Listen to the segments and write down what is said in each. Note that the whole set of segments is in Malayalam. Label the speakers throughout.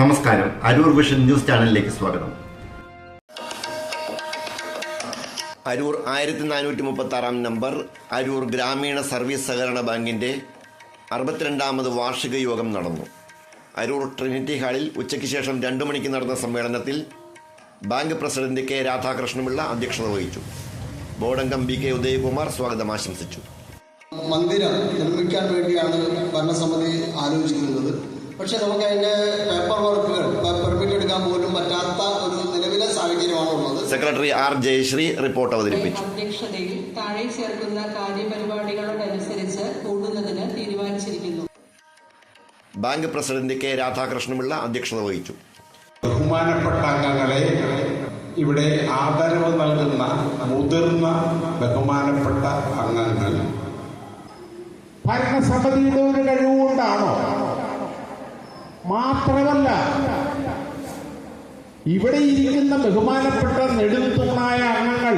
Speaker 1: നമസ്കാരം. അരൂർ വിഷൻ ന്യൂസ് ചാനലിലേക്ക് സ്വാഗതം.
Speaker 2: അരൂർ ആയിരത്തി നാനൂറ്റി മുപ്പത്തി ആറാം നമ്പർ അരൂർ ഗ്രാമീണ സർവീസ് സഹകരണ ബാങ്കിന്റെ അറുപത്തിരണ്ടാമത് വാർഷിക യോഗം നടന്നു. അരൂർ ട്രിനിറ്റി ഹാളിൽ ഉച്ചയ്ക്ക് ശേഷം രണ്ടു മണിക്ക് നടന്ന സമ്മേളനത്തിൽ ബാങ്ക് പ്രസിഡന്റ് കെ രാധാകൃഷ്ണപിള്ള അധ്യക്ഷത വഹിച്ചു. ബോർഡംഗം ബി കെ ഉദയകുമാർ സ്വാഗതം ആശംസിച്ചു.
Speaker 3: മന്ദിരം നിർമ്മിക്കാൻ വേണ്ടിയാണ് ഭരണസമിതി ആലോചിക്കുന്നത് പക്ഷെ നമുക്ക് അതിന്റെ പേപ്പർ വർക്കുകൾ പെർമിറ്റ് എടുക്കാൻ പോലും പറ്റാത്ത ഒരു നിലവിലെ സാഹചര്യമാണ് ഉള്ളത്.
Speaker 2: സെക്രട്ടറി ആർ ജയശ്രീ റിപ്പോർട്ട് അവതരിപ്പിച്ചു.
Speaker 4: അധ്യക്ഷതയിൽ താഴെ ചേർക്കുന്ന കാര്യപരിപാടികളോടനുസരിച്ച് കൂടുന്നതിന് തീരുമാനിച്ചിരിക്കുന്നു.
Speaker 2: ബാങ്ക് പ്രസിഡന്റ് കെ രാധാകൃഷ്ണപിള്ള അധ്യക്ഷത വഹിച്ചു.
Speaker 5: ബഹുമാനപ്പെട്ട അംഗങ്ങളെ ഇവിടെ ആദരവ് നൽകുന്ന മുതിർന്ന ബഹുമാനപ്പെട്ട അംഗങ്ങൾ. ഭരണസമിതിയുടെ ഒരു കഴിവുകൊണ്ടാണോ മാത്രമല്ല ഇവിടെ ഇരിക്കുന്ന ബഹുമാനപ്പെട്ട നെടുംതൂണായ അംഗങ്ങൾ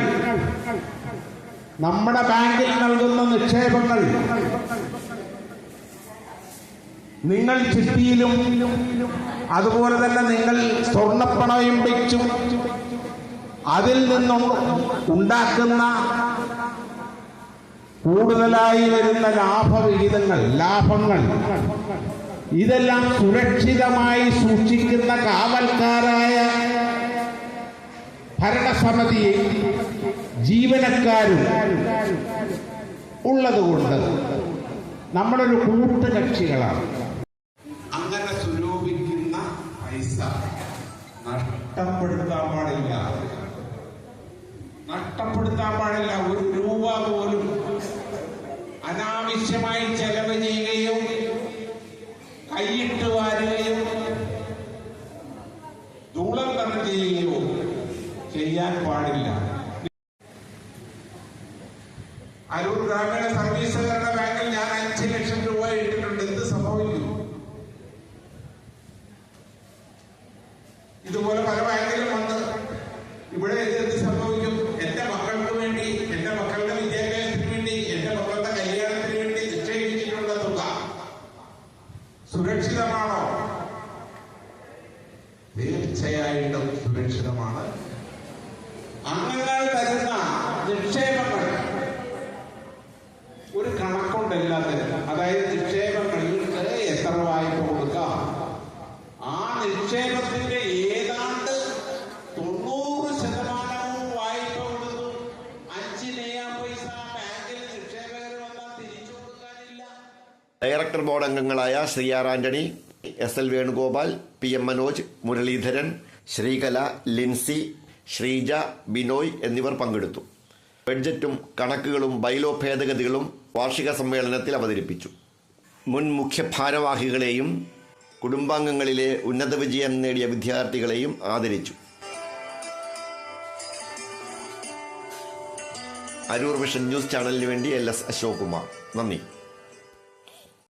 Speaker 5: നമ്മുടെ ബാങ്കിൽ നൽകുന്ന നിക്ഷേപങ്ങൾ നിങ്ങൾ ചിട്ടിയിലും അതുപോലെ തന്നെ നിങ്ങൾ സ്വർണപ്പണയും വെച്ചും അതിൽ നിന്നും ഉണ്ടാക്കുന്ന കൂടുതലായി വരുന്ന ലാഭവിഹിതങ്ങൾ ലാഭങ്ങൾ ഇതെല്ലാം സുരക്ഷിതമായി സൂക്ഷിക്കുന്ന കാവൽക്കാരായ ഭരണസമിതി ജീവനക്കാരും ഉള്ളതുകൊണ്ട് നമ്മളൊരു കൂട്ടുകക്ഷികളാണ്. അങ്ങനെ സ്വരൂപിക്കുന്ന പൈസ നഷ്ടപ്പെടുത്താൻ പാടില്ല. നഷ്ടപ്പെടുത്താൻ പാടില്ല. ഒരു രൂപ പോലും അനാവശ്യമായി ചെലവ് ചെയ്യുകയും കൈയിട്ട് വാരുകയും ദൂളം ചെയ്യുകയോ ചെയ്യാൻ പാടില്ല. അരൂർ ഗ്രാമീണ സർവീസ് ബാങ്കിൽ ഞാൻ അഞ്ച് ലക്ഷം രൂപ ഇട്ടിട്ടുണ്ട്. എന്ത് സംഭവിക്കും? ഇതുപോലെ പല സുരക്ഷിതമാണോ? തീർച്ചയായിട്ടും സുരക്ഷിതമാണ്.
Speaker 2: ഡയറക്ടർ ബോർഡ് അംഗങ്ങളായ Shri R Antony S L Venugopal P M Manoj Muraleedharan Sreekala Lincy Sreeja Binoy എന്നിവർ പങ്കെടുത്തു. ബഡ്ജറ്റും കണക്കുകളും ബൈലോ ഭേദഗതികളും വാർഷിക സമ്മേളനത്തിൽ അവതരിപ്പിച്ചു. മുൻ മുഖ്യ ഭാരവാഹികളെയും കുടുംബാംഗങ്ങളിലെ ഉന്നത വിജയം നേടിയ വിദ്യാർത്ഥികളെയും ആദരിച്ചു. അരൂർ വിഷൻ ന്യൂസ് ചാനലിന് വേണ്ടി എൽ എസ് അശോക് കുമാർ നന്ദി.